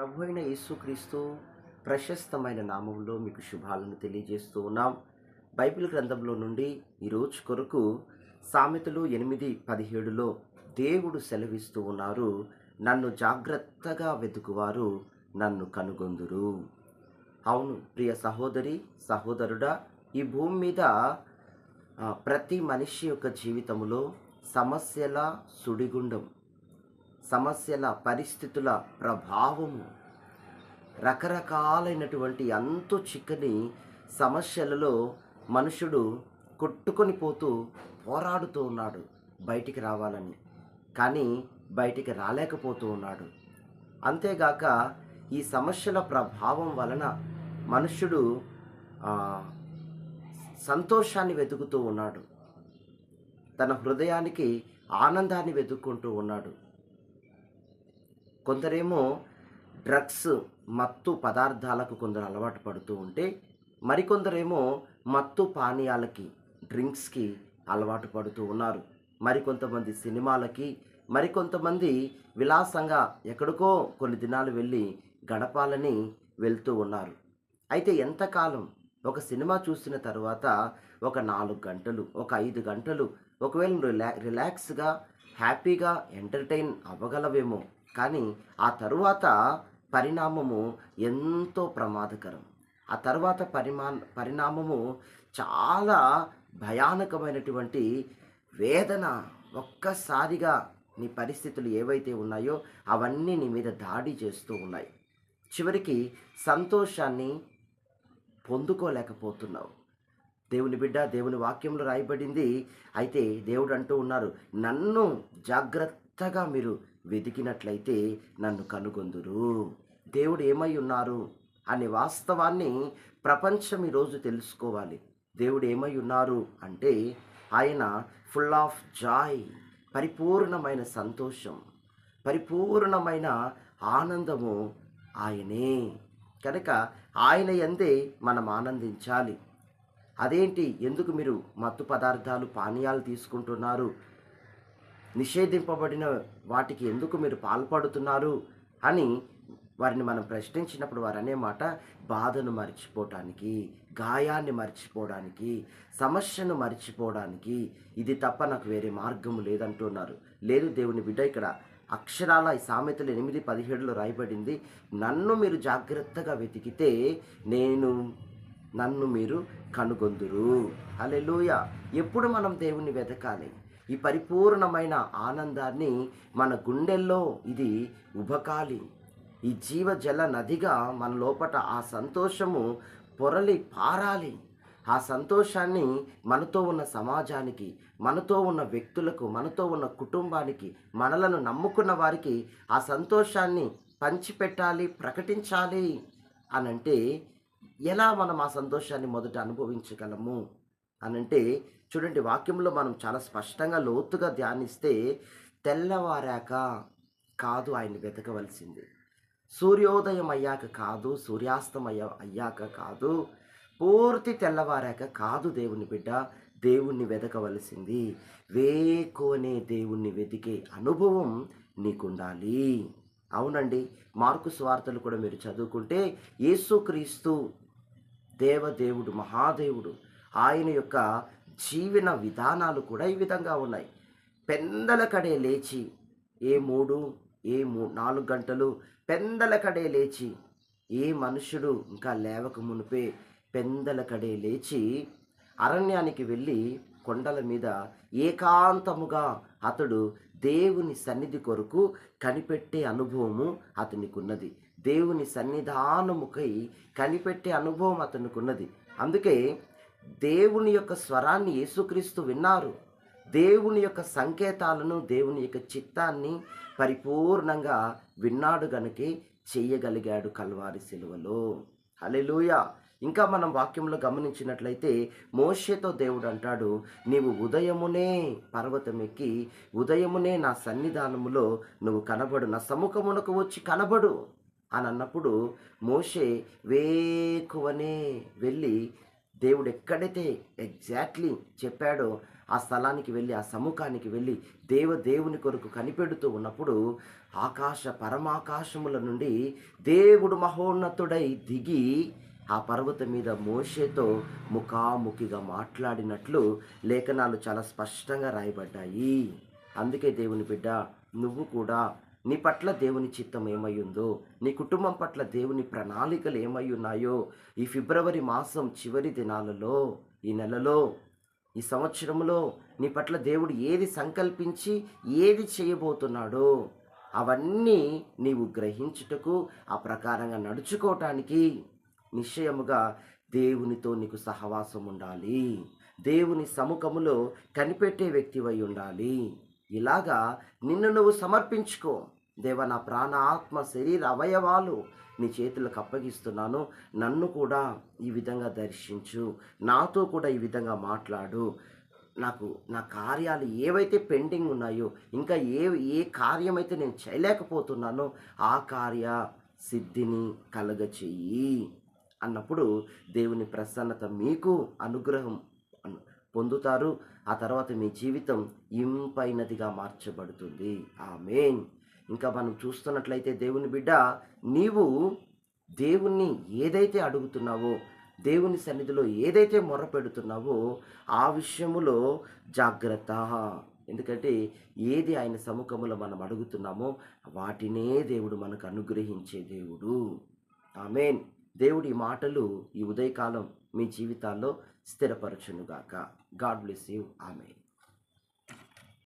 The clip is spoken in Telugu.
ప్రభు అయిన యేసుక్రీస్తు ప్రశస్తమైన నామంలో మీకు శుభాలను తెలియజేస్తూ ఉన్నాం. బైబిల్ గ్రంథంలో నుండి ఈరోజు కొరకు సామెతలు ఎనిమిది పదిహేడులో దేవుడు సెలవిస్తూ ఉన్నారు. నన్ను జాగ్రత్తగా వెతుకువారు నన్ను కనుగొందురు. అవును ప్రియ సహోదరి సహోదరుడా ఈ భూమి మీద ప్రతి మనిషి యొక్క జీవితంలో సమస్యల సుడిగుండం సమస్యల పరిస్థితుల ప్రభావము. రకరకాలైనటువంటి అంతు చిక్కని సమస్యలలో మనుషుడు కొట్టుకొని పోతూ పోరాడుతూ ఉన్నాడు బయటికి రావాలని. కానీ బయటికి రాలేకపోతూ ఉన్నాడు. అంతేగాక ఈ సమస్యల ప్రభావం వలన మనుష్యుడు సంతోషాన్ని వెతుకుతూ ఉన్నాడు. తన హృదయానికి ఆనందాన్ని వెతుక్కుంటూ ఉన్నాడు. కొందరేమో డ్రగ్స్ మత్తు పదార్థాలకు కొందరు అలవాటు పడుతూ ఉంటే మరికొందరేమో మత్తు పానీయాలకి డ్రింక్స్కి అలవాటు పడుతూ ఉన్నారు. మరికొంతమంది సినిమాలకి మరికొంతమంది విలాసంగా ఎక్కడికో కొన్ని దినాలు వెళ్ళి గడపాలని వెళ్తూ ఉన్నారు. అయితే ఎంతకాలం? ఒక సినిమా చూసిన తర్వాత ఒక నాలుగు గంటలు ఒక ఐదు గంటలు ఒకవేళ రిలా రిలాక్స్గా హ్యాపీగా ఎంటర్టైన్ అవ్వగలవేమో. కానీ ఆ తరువాత పరిణామము ఎంతో ప్రమాదకరం. ఆ తర్వాత పరిమా పరిణామము చాలా భయానకమైనటువంటి వేదన ఒక్కసారిగా నీ పరిస్థితులు ఏవైతే ఉన్నాయో అవన్నీ నీ మీద దాడి చేస్తూ ఉన్నాయి. చివరికి సంతోషాన్ని పొందుకోలేకపోతున్నావు. దేవుని బిడ్డ దేవుని వాక్యంలో రాయబడింది. అయితే దేవుడు అంటూ ఉన్నారు నన్ను జాగ్రత్తగా మీరు వెతికినట్లయితే నన్ను కనుగొందురు. దేవుడు ఏమై ఉన్నారు? అనే వాస్తవాన్ని ప్రపంచం ఈరోజు తెలుసుకోవాలి. దేవుడు ఏమై ఉన్నారు అంటే ఆయన ఫుల్ ఆఫ్ జాయ్ పరిపూర్ణమైన సంతోషం పరిపూర్ణమైన ఆనందము ఆయనే. కనుక ఆయన ఎందే మనం ఆనందించాలి. అదేంటి? ఎందుకు మీరు మత్తు పదార్థాలు పానీయాలు తీసుకుంటున్నారు? నిషేధింపబడిన వాటికి ఎందుకు మీరు పాల్పడుతున్నారు? అని వారిని మనం ప్రశ్నించినప్పుడు వారు అనే మాట బాధను మర్చిపోవడానికి గాయాన్ని మర్చిపోవడానికి సమస్యను మర్చిపోవడానికి ఇది తప్ప నాకు వేరే మార్గం లేదంటున్నారు. లేదు దేవుని బిడ్డ ఇక్కడ అక్షరాల ఈ సామెతలు ఎనిమిది పదిహేడులో రాయబడింది నన్ను మీరు జాగ్రత్తగా వెతికితే నేను నన్ను మీరు కనుగొందురు. అలెలుయ ఎప్పుడు మనం దేవుణ్ణి వెతకాలి? ఈ పరిపూర్ణమైన ఆనందాన్ని మన గుండెల్లో ఇది ఉబకాలి. ఈ జీవజల నదిగా మన లోపట ఆ సంతోషము పొరలి పారాలి. ఆ సంతోషాన్ని మనతో ఉన్న సమాజానికి మనతో ఉన్న వ్యక్తులకు మనతో ఉన్న కుటుంబానికి మనలను నమ్ముకున్న వారికి ఆ సంతోషాన్ని పంచిపెట్టాలి ప్రకటించాలి అనంటే ఎలా మనం ఆ సంతోషాన్ని మొదట అనుభవించగలము అనంటే చూడండి వాక్యంలో మనం చాలా స్పష్టంగా లోతుగా ధ్యానిస్తే తెల్లవారాక కాదు ఆయన్ని వెతకవలసింది. సూర్యోదయం అయ్యాక కాదు సూర్యాస్తమయ అయ్యాక కాదు పూర్తి తెల్లవారాక కాదు దేవుని బిడ్డ దేవుణ్ణి వెతకవలసింది. వేకోనే దేవుణ్ణి వెతికే అనుభవం నీకుండాలి. అవునండి. మార్కు స్వార్థలు కూడా మీరు చదువుకుంటే యేసుక్రీస్తు దేవదేవుడు మహాదేవుడు ఆయన యొక్క జీవన విధానాలు కూడా ఈ విధంగా ఉన్నాయి. పెందల కడే లేచి ఏ మూడు ఏ మూ నాలుగు గంటలు పెందల కడే లేచి ఏ మనుషుడు ఇంకా లేవక మునిపే పెందల కడే లేచి అరణ్యానికి వెళ్ళి కొండల మీద ఏకాంతముగా అతడు దేవుని సన్నిధి కొరకు కనిపెట్టే అనుభవము అతనికి ఉన్నది దేవుని సన్నిధానముకై కనిపెట్టే అనుభవం అతనికి ఉన్నది అందుకే దేవుని యొక్క స్వరాన్ని యేసుక్రీస్తు విన్నారు. దేవుని యొక్క సంకేతాలను దేవుని యొక్క చిత్తాన్ని పరిపూర్ణంగా విన్నాడు గనుకే చేయగలిగాడు కల్వారి సిలువలో. హలెలూయ ఇంకా మనం వాక్యంలో గమనించినట్లయితే మోషేతో దేవుడు అంటాడు నీవు ఉదయమునే పర్వతం ఎక్కి ఉదయమునే నా సన్నిధానములో నువ్వు కనబడు నా సముఖమునకు వచ్చి కనబడు. అని అన్నప్పుడు మోషే వేకువనే వెళ్ళి దేవుడు ఎక్కడైతే ఎగ్జాక్ట్లీ చెప్పాడో ఆ స్థలానికి వెళ్ళి ఆ సముఖానికి వెళ్ళి దేవ దేవుని కొరకు కనిపెడుతూ ఉన్నప్పుడు ఆకాశ పరమాకాశముల నుండి దేవుడు మహోన్నతుడై దిగి ఆ పర్వతం మీద మోషేతో ముఖాముఖిగా మాట్లాడినట్లు లేఖనాలు చాలా స్పష్టంగా రాయబడ్డాయి. అందుకే దేవుని బిడ్డ నువ్వు కూడా నీ పట్ల దేవుని చిత్తం ఏమై ఉందో నీ కుటుంబం పట్ల దేవుని ప్రణాళికలు ఏమై ఉన్నాయో ఈ ఫిబ్రవరి మాసం చివరి దినాలలో ఈ నెలలో ఈ సంవత్సరంలో నీ పట్ల దేవుడు ఏది సంకల్పించి ఏది చేయబోతున్నాడో అవన్నీ నీవు గ్రహించుటకు ఆ ప్రకారంగా నడుచుకోవటానికి నిశ్చయముగా దేవునితో నీకు సహవాసం ఉండాలి దేవుని సముఖములో కనిపెట్టే వ్యక్తివై ఉండాలి. ఇలాగా నిన్ను నువ్వు సమర్పించుకో. దేవ నా ప్రాణ ఆత్మ శరీర అవయవాలు నీ చేతులకు అప్పగిస్తున్నాను. నన్ను కూడా ఈ విధంగా దర్శించు. నాతో కూడా ఈ విధంగా మాట్లాడు. నాకు నా కార్యాలు ఏవైతే పెండింగ్ ఉన్నాయో ఇంకా ఏ ఏ కార్యమైతే నేను చేయలేకపోతున్నానో ఆ కార్య సిద్ధిని కలగ చెయ్యి అన్నప్పుడు దేవుని ప్రసన్నత మీకు అనుగ్రహం అను- పొందుతారు. ఆ తర్వాత మీ జీవితం ఇంపైనదిగా మార్చబడుతుంది. ఆ మెయిన్ ఇంకా మనం చూస్తున్నట్లయితే దేవుని బిడ్డ నీవు దేవుణ్ణి ఏదైతే అడుగుతున్నావో దేవుని సన్నిధిలో ఏదైతే మొర్ర పెడుతున్నావో ఆ విషయములో జాగ్రత్త. ఎందుకంటే ఏది ఆయన సముఖములో మనం అడుగుతున్నామో వాటినే దేవుడు మనకు అనుగ్రహించే దేవుడు. ఆమెన్. దేవుడి మాటలు ఈ ఉదయకాలం మీ జీవితాల్లో స్థిరపరచునుగాక. God bless you. ఆమె